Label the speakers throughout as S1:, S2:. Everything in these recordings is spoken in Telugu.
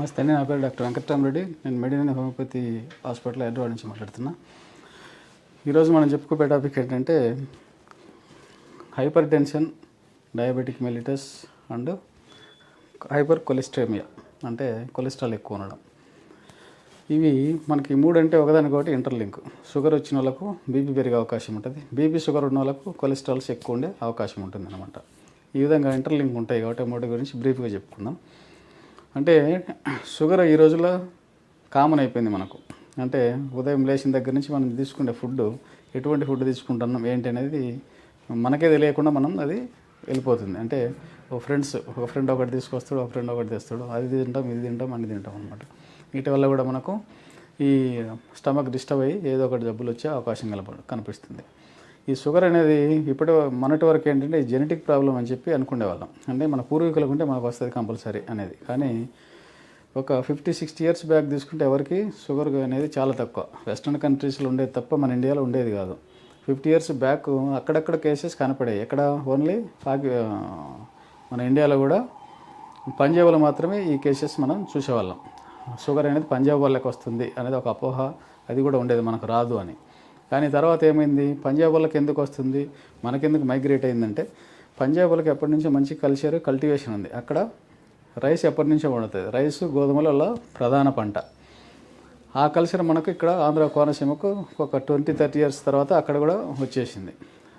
S1: నమస్తే అండి నా పేరు డాక్టర్ వెంకటరామరెడ్డి. నేను మెడినల్ హోమియోపతి హాస్పిటల్ హైదరాబాద్ నుంచి మాట్లాడుతున్నా. ఈరోజు మనం చెప్పుకోబే టాపిక్ ఏంటంటే hypertension diabetic mellitus and hypercholesterolemia అంటే కొలెస్ట్రాల్ ఎక్కువ ఉండడం. ఇవి మనకి మూడు అంటే ఒకదానికొకటి ఇంటర్లింక్ షుగర్ వచ్చిన వాళ్ళకు బీపీ పెరిగే అవకాశం ఉంటుంది. బీపీ షుగర్ ఉన్న వాళ్ళకు కొలెస్ట్రాల్స్ ఎక్కువ ఉండే అవకాశం ఉంటుంది అనమాట ఈ విధంగా ఇంటర్లింక్ ఉంటాయి కాబట్టి మూడు గురించి బ్రీఫ్గా చెప్పుకుందాం. అంటే షుగర్ ఈ రోజుల్లో కామన్ అయిపోయింది మనకు. అంటే ఉదయం లేచిన దగ్గర నుంచి మనం తీసుకునే ఫుడ్ ఎటువంటి ఫుడ్ తీసుకుంటున్నాం ఏంటి అనేది మనకే తెలియకుండా మనం అది వెళ్ళిపోతుంది. అంటే ఒక ఫ్రెండ్స్ ఒక ఫ్రెండ్ ఒకటి తీసుకొస్తాడు ఒక ఫ్రెండ్ ఒకటి తెస్తాడు. అది తింటాం ఇది తింటాం అన్ని తింటాం అనమాట వీటి వల్ల కూడా మనకు ఈ స్టమక్ డిస్టర్బ్ అయ్యి ఏదో ఒకటి జబ్బులు వచ్చే అవకాశం కనపడు కనిపిస్తుంది. ఈ షుగర్ అనేది ఇప్పటి మొన్నటి వరకు ఏంటంటే జెనెటిక్ ప్రాబ్లం అని చెప్పి అనుకునేవాళ్ళం. అంటే మన పూర్వీకులకు ఉంటే మనకు వస్తుంది కంపల్సరీ అనేది. కానీ ఒక ఫిఫ్టీ సిక్స్టీ ఇయర్స్ బ్యాక్ తీసుకుంటే ఎవరికి షుగర్ అనేది చాలా తక్కువ. వెస్ట్రన్ కంట్రీస్లో ఉండేది తప్ప మన ఇండియాలో ఉండేది కాదు. ఫిఫ్టీ ఇయర్స్ బ్యాక్ అక్కడక్కడ కేసెస్ కనపడాయి ఎక్కడ? ఓన్లీ పాకి మన ఇండియాలో కూడా పంజాబ్లో మాత్రమే ఈ కేసెస్ మనం చూసేవాళ్ళం. షుగర్ అనేది పంజాబ్ వాళ్ళకి వస్తుంది అనేది ఒక అపోహ. అది కూడా ఉండేది మనకు రాదు అని. కానీ తర్వాత ఏమైంది? పంజాబ్ వాళ్ళకి ఎందుకు వస్తుంది? మనకెందుకు మైగ్రేట్ అయిందంటే పంజాబ్ వాళ్ళకి ఎప్పటి నుంచో మంచి కల్చర్ కల్టివేషన్ ఉంది. అక్కడ రైస్ ఎప్పటి నుంచో పండుతుంది రైస్ గోధుమల ప్రధాన పంట. ఆ కల్చర్ మనకు ఇక్కడ ఆంధ్ర కోనసీమకు ఒక ట్వంటీ థర్టీ ఇయర్స్ తర్వాత అక్కడ కూడా వచ్చేసింది.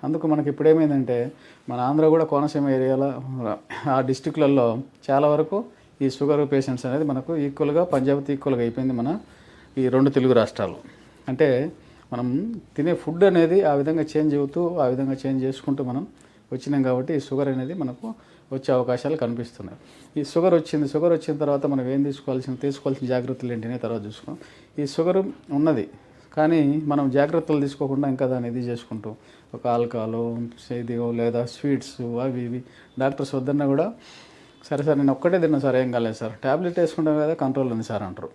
S1: అందుకు మనకి ఇప్పుడేమైందంటే మన ఆంధ్ర కూడా కోనసీమ ఏరియాలో ఆ డిస్టిక్లలో చాలా వరకు ఈ షుగర్ పేషెంట్స్ అనేది మనకు ఈక్వల్గా పంజాబ్తో ఈక్వల్గా అయిపోయింది మన ఈ రెండు తెలుగు రాష్ట్రాలు. అంటే మనం తినే ఫుడ్ అనేది ఆ విధంగా చేంజ్ అవుతూ ఆ విధంగా చేంజ్ చేసుకుంటూ మనం వచ్చినాం కాబట్టి ఈ షుగర్ అనేది మనకు వచ్చే అవకాశాలు కనిపిస్తున్నాయి. ఈ షుగర్ వచ్చింది షుగర్ వచ్చిన తర్వాత మనం ఏం తీసుకోవాల్సిన తీసుకోవాల్సిన జాగ్రత్తలు ఏంటినే తర్వాత చూసుకోం ఈ షుగర్ ఉన్నది కానీ మనం జాగ్రత్తలు తీసుకోకుండా ఇంకా దాన్ని ఇది చేసుకుంటూ ఒక ఆల్కహాలు ఇది లేదా స్వీట్స్ అవి ఇవి డాక్టర్స్ వద్దన్నా కూడా సరే సార్ నేను ఒక్కటే తిన్నాను సార్ ఏం కాలేదు సార్. ట్యాబ్లెట్ వేసుకుంటాం కదా కంట్రోల్ ఉంది సార్ అంటారు.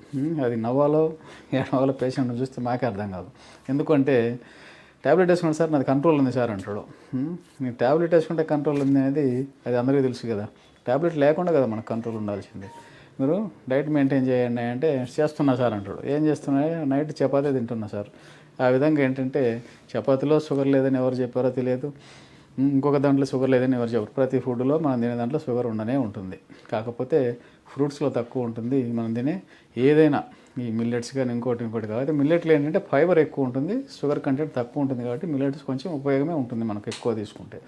S1: అది నవ్వాలో ఏడవాలో పేషెంట్ చూస్తే మాకే అర్థం కాదు. ఎందుకంటే ట్యాబ్లెట్ వేసుకుంటే సార్ నాది కంట్రోల్ ఉంది సార్ అంటాడు. నేను నీ ట్యాబ్లెట్ వేసుకుంటే కంట్రోల్ ఉంది అనేది అది అందరికీ తెలుసు కదా. ట్యాబ్లెట్ లేకుండా కదా మనకు కంట్రోల్ ఉండాల్సింది. మీరు డైట్ మెయింటైన్ చేయండి అంటే చేస్తున్నా సార్ అంటాడు. ఏం చేస్తున్నా? నైట్ చపాతీ తింటున్నా సార్. ఆ విధంగా ఏంటంటే చపాతీలో షుగర్ లేదని ఎవరు చెప్పారో తెలియదు. ఇంకొక దాంట్లో షుగర్ లేదని ఎవరు చెప్పరు. ప్రతి ఫుడ్లో మనం తినే దాంట్లో షుగర్ ఉండనే ఉంటుంది. కాకపోతే ఫ్రూట్స్లో తక్కువ ఉంటుంది. మనం తినే ఏదైనా ఈ మిల్లెట్స్ కానీ ఇంకోటి ఇంకోటి కాబట్టి మిల్లెట్లు ఏంటంటే ఫైబర్ ఎక్కువ ఉంటుంది. షుగర్ కంటెంట్ తక్కువ ఉంటుంది కాబట్టి మిల్లెట్స్ కొంచెం ఉపయోగమే ఉంటుంది మనకు ఎక్కువ తీసుకుంటే.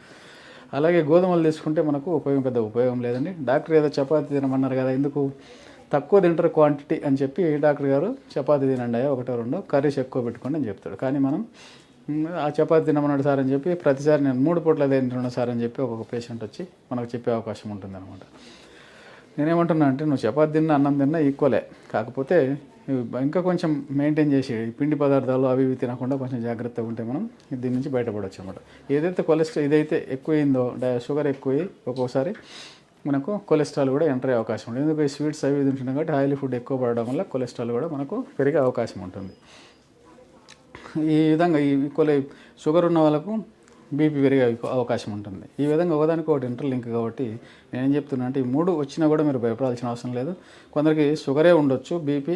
S1: అలాగే గోధుమలు తీసుకుంటే మనకు ఉపయోగం పెద్ద ఉపయోగం లేదండి. డాక్టర్ ఏదో చపాతీ తినమన్నారు కదా ఎందుకు? తక్కువ తింటారు క్వాంటిటీ అని చెప్పి డాక్టర్ గారు చపాతీ తినండి ఒకటో రెండో కర్రీస్ ఎక్కువ పెట్టుకోండి అని చెప్తాడు. కానీ మనం ఆ చపాతీ తినమన్నాడు సార్ అని చెప్పి ప్రతిసారి నేను మూడు పూట్ల అదే సార్ అని చెప్పి ఒక్కొక్క పేషెంట్ వచ్చి మనకు చెప్పే అవకాశం ఉంటుంది అనమాట నేనేమంటున్నా అంటే నువ్వు చపాతీ తిన్నా అన్నం తిన్నా ఈక్వలే కాకపోతే ఇంకా కొంచెం మెయింటైన్ చేసి పిండి పదార్థాలు అవి ఇవి తినకుండా కొంచెం జాగ్రత్తగా ఉంటే మనం దీని నుంచి బయటపడవచ్చు అనమాట ఏదైతే కొలెస్ట్రాల్ ఇదైతే ఎక్కువైందో డై షుగర్ ఎక్కువై ఒక్కొక్కసారి మనకు కొలెస్ట్రాల్ కూడా ఎంటర్ అయ్యే అవకాశం ఉంటుంది. ఎందుకంటే స్వీట్స్ అవి ఇది కాబట్టి ఆయిల్ ఫుడ్ ఎక్కువ పడడం వల్ల కొలెస్ట్రాల్ కూడా మనకు పెరిగే అవకాశం ఉంటుంది. ఈ విధంగా ఈ కొలే షుగర్ ఉన్న వాళ్ళకు బీపీ పెరిగే అవకాశం ఉంటుంది. ఈ విధంగా ఒకదానికి ఒకటి ఇంటర్లింక్ కాబట్టి నేనేం చెప్తున్నా అంటే ఈ మూడు వచ్చినా కూడా మీరు భయపడాల్సిన అవసరం లేదు. కొందరికి షుగరే ఉండొచ్చు బీపీ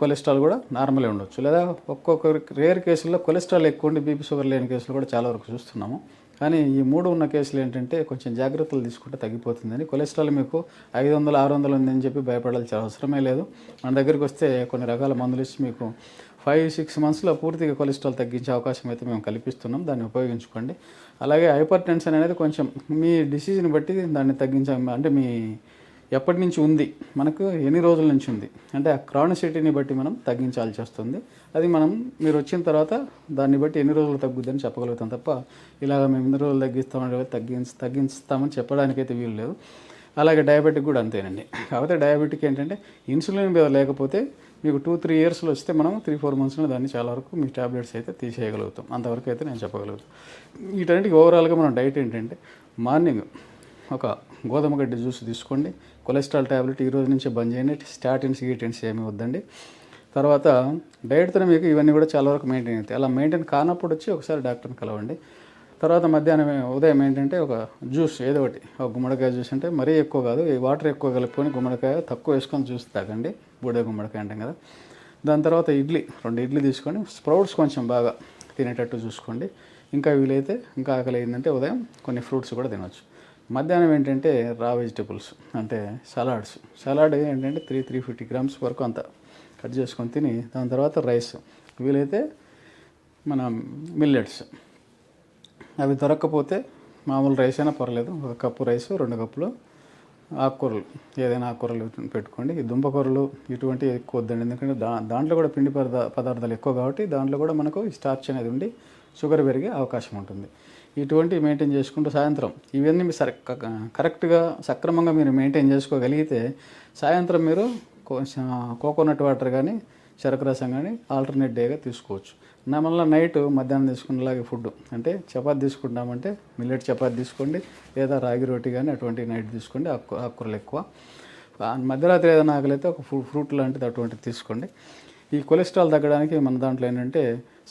S1: కొలెస్ట్రాల్ కూడా నార్మలే ఉండొచ్చు. లేదా ఒక్కొక్క రేర్ కేసుల్లో కొలెస్ట్రాల్ ఎక్కువ ఉండి బీపీ షుగర్ లేని కేసులు కూడా చాలా వరకు చూస్తున్నాము. కానీ ఈ మూడు ఉన్న కేసులు ఏంటంటే కొంచెం జాగ్రత్తలు తీసుకుంటే తగ్గిపోతుందని. కొలెస్ట్రాల్ మీకు ఐదు వందలు ఆరు వందలు ఉందని చెప్పి భయపడాల్సిన అవసరమే లేదు. మన దగ్గరికి వస్తే కొన్ని రకాల మందులు ఇచ్చి మీకు ఫైవ్ సిక్స్ మంత్స్లో పూర్తిగా కొలెస్ట్రాల్ తగ్గించే అవకాశం అయితే మేము కల్పిస్తున్నాం. దాన్ని ఉపయోగించుకోండి. అలాగే హైపర్ టెన్షన్ అనేది కొంచెం మీ డిసీజ్ని బట్టి దాన్ని తగ్గించ అంటే మీ ఎప్పటి నుంచి ఉంది? మనకు ఎన్ని రోజుల నుంచి ఉంది? అంటే ఆ క్రానిసిటీని బట్టి మనం తగ్గించాల్సి వస్తుంది. అది మనం మీరు వచ్చిన తర్వాత దాన్ని బట్టి ఎన్ని రోజులు తగ్గుద్దని చెప్పగలుగుతాం తప్ప ఇలాగ మేము ఎన్ని రోజులు తగ్గిస్తామని తగ్గించి తగ్గిస్తామని చెప్పడానికైతే వీలు లేదు. అలాగే డయాబెటిక్ కూడా అంతేనండి. కాకపోతే డయాబెటిక్ ఏంటంటే ఇన్సులిన్ మీద లేకపోతే మీకు టూ త్రీ ఇయర్స్లో వస్తే మనం త్రీ ఫోర్ మంత్స్లో దాన్ని చాలా వరకు మీ టాబ్లెట్స్ అయితే తీసేయగలుగుతాం. అంతవరకు అయితే నేను చెప్పగలుగుతాం. వీటన్నిటికీ ఓవరాల్గా మన డైట్ ఏంటంటే మార్నింగ్ ఒక గోధుమ గడ్డి జ్యూస్ తీసుకోండి. కొలెస్ట్రాల్ టాబ్లెట్ ఈ రోజు నుంచే బంద్ చేయండి. స్టాటిన్స్ గీటిన్స్ ఏమీ వద్దండి. తర్వాత డైట్తో మీకు ఇవన్నీ కూడా చాలా వరకు మెయింటైన్ అవుతాయి. అలా మెయింటైన్ కానప్పుడు వచ్చి ఒకసారి డాక్టర్ని కలవండి. తర్వాత మధ్యాహ్నం ఉదయం ఏంటంటే ఒక జ్యూస్ ఏదో ఒకటి ఒక గుమ్మడికాయ జ్యూస్ అంటే మరీ ఎక్కువ కాదు ఈ వాటర్ ఎక్కువ కలుపుకొని గుమ్మడికాయ తక్కువ వేసుకొని జ్యూస్ తాగండి. బూడే గుమ్మడికాయ అంటాం కదా. దాని తర్వాత ఇడ్లీ రెండు ఇడ్లీ తీసుకొని స్ప్రౌట్స్ కొంచెం బాగా తినేటట్టు చూసుకోండి. ఇంకా వీలైతే ఇంకా ఆకలి అయిందంటే ఉదయం కొన్ని ఫ్రూట్స్ కూడా తినొచ్చు. మధ్యాహ్నం ఏంటంటే రా వెజిటబుల్స్ అంటే సలాడ్స్. సలాడ్ ఏంటంటే త్రీ త్రీ ఫిఫ్టీ గ్రామ్స్ వరకు అంత కట్ చేసుకొని తిని దాని తర్వాత రైస్. వీలైతే మన మిల్లెట్స్. అవి దొరక్కపోతే మామూలు రైస్ అయినా పర్లేదు. ఒక కప్పు రైస్ రెండు కప్పులు ఆకుకూరలు. ఏదైనా ఆకుకూరలు పెట్టుకోండి. ఈ దుంపకూరలు ఇటువంటివి ఎక్కువ వద్దండి. ఎందుకంటే దా దాంట్లో కూడా పిండి పదార్థ పదార్థాలు ఎక్కువ కాబట్టి దాంట్లో కూడా మనకు స్టార్చ్ అనేది ఉండి షుగర్ పెరిగే అవకాశం ఉంటుంది. ఇటువంటివి మెయింటైన్ చేసుకుంటూ సాయంత్రం. ఇవన్నీ మీరు సరి కరెక్ట్గా సక్రమంగా మీరు మెయింటైన్ చేసుకోగలిగితే సాయంత్రం మీరు కొంచెం కోకోనట్ వాటర్ కానీ చెరకు రసం కానీ ఆల్టర్నేట్ డేగా తీసుకోవచ్చు. నా మళ్ళీ నైట్ మధ్యాహ్నం తీసుకునేలాగే ఫుడ్. అంటే చపాతి తీసుకుంటామంటే మిల్లెట్ చపాతి తీసుకోండి లేదా రాగి రోటీ కానీ అటువంటి నైట్ తీసుకోండి ఆకు ఆకుకూరలు ఎక్కువ. మధ్యరాత్రి ఏదైనా ఆకలితే ఒక ఫ్రూట్ లాంటిది అటువంటిది తీసుకోండి. ఈ కొలెస్ట్రాల్ తగ్గడానికి మన దాంట్లో ఏంటంటే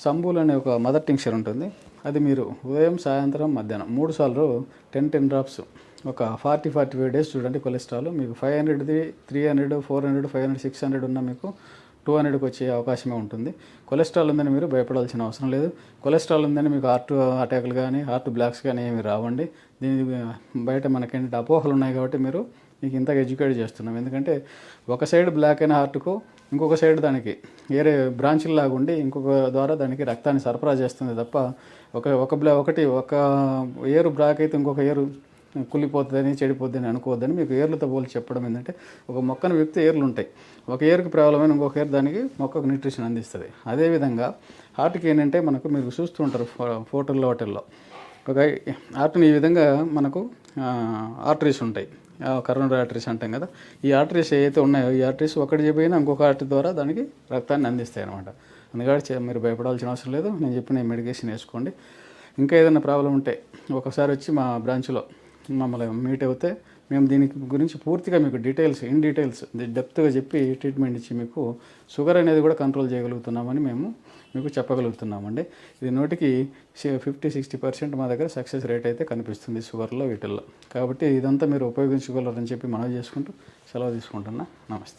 S1: సంబూల్ అనే ఒక మదర్ టింక్చర్ ఉంటుంది. అది మీరు ఉదయం సాయంత్రం మధ్యాహ్నం మూడు సార్లు టెన్ టెన్ డ్రాప్స్. ఒక ఫార్టీ ఫార్టీ ఫైవ్ డేస్ చూడండి కొలెస్ట్రాల్. మీకు five హండ్రెడ్ది three hundred four hundred five hundred six hundred ఉన్న మీకు టూ హండ్రెడ్కి వచ్చే అవకాశమే ఉంటుంది. కొలెస్ట్రాల్ ఉందని మీరు భయపడాల్సిన అవసరం లేదు. కొలెస్ట్రాల్ ఉందని మీకు హార్ట్ అటాక్లు కానీ హార్ట్ బ్లాక్స్ కానీ ఏమి రావండి. దీని బయట మనకేంటంటే అపోహలు ఉన్నాయి కాబట్టి మీరు మీకు ఇంతగా ఎడ్యుకేట్ చేస్తున్నాం. ఎందుకంటే ఒక సైడ్ బ్లాక్ అయిన హార్ట్కు ఇంకొక సైడ్ దానికి వేరే బ్రాంచ్లాగా ఉండి ఇంకొక ద్వారా దానికి రక్తాన్ని సరఫరా చేస్తుంది తప్ప ఒక ఒక బ్లా ఒకటి ఒక ఏరు బ్లాక్ అయితే ఇంకొక ఏరు కుళ్ళిపోతుందని చెడిపోతుందని అనుకోవద్దని మీకు ఏర్లతో పోల్చి చెప్పడం ఏంటంటే ఒక మొక్కను వ్యక్తి ఏర్లు ఉంటాయి. ఒక ఏరుకి ప్రాబ్లమైన ఇంకొక ఏరు దానికి మొక్కకు న్యూట్రిషన్ అందిస్తుంది. అదేవిధంగా హార్ట్కి ఏంటంటే మనకు మీరు చూస్తుంటారు ఫో- ఫోటోల్లో వాటిల్లో. ఒక హార్ట్ని ఈ విధంగా మనకు ఆర్టరీస్ ఉంటాయి. కరోనరీ ఆర్టరీస్ అంటాం కదా. ఈ ఆర్టరీస్ ఏవైతే ఉన్నాయో ఈ ఆర్టరీస్ ఒకటి చెప్పినా ఇంకొక ఆర్టరీ ద్వారా దానికి రక్తాన్ని అందిస్తాయి అనమాట అందుకని చే- మీరు భయపడాల్సిన అవసరం లేదు. నేను చెప్పిన మెడికేషన్ వేసుకోండి. ఇంకా ఏదైనా ప్రాబ్లం ఉంటే ఒకసారి వచ్చి మా బ్రాంచ్లో మమ్మల్ని మీట్ అవుతే మేము దీని గురించి పూర్తిగా మీకు డీటెయిల్స్ ఇన్ డీటెయిల్స్ డెప్త్గా చెప్పి ట్రీట్మెంట్ ఇచ్చి మీకు షుగర్ అనేది కూడా కంట్రోల్ చేయగలుగుతున్నామని మేము మీకు చెప్పగలుగుతున్నామండి. ఇది నోటికి ఫిఫ్టీ సిక్స్టీ పర్సెంట్ మా దగ్గర సక్సెస్ రేట్ అయితే కనిపిస్తుంది షుగర్లో వీటిల్లో. కాబట్టి ఇదంతా మీరు ఉపయోగించుకోగలరని చెప్పి మనవి చేసుకుంటూ సెలవు తీసుకుంటున్నా. నమస్తే.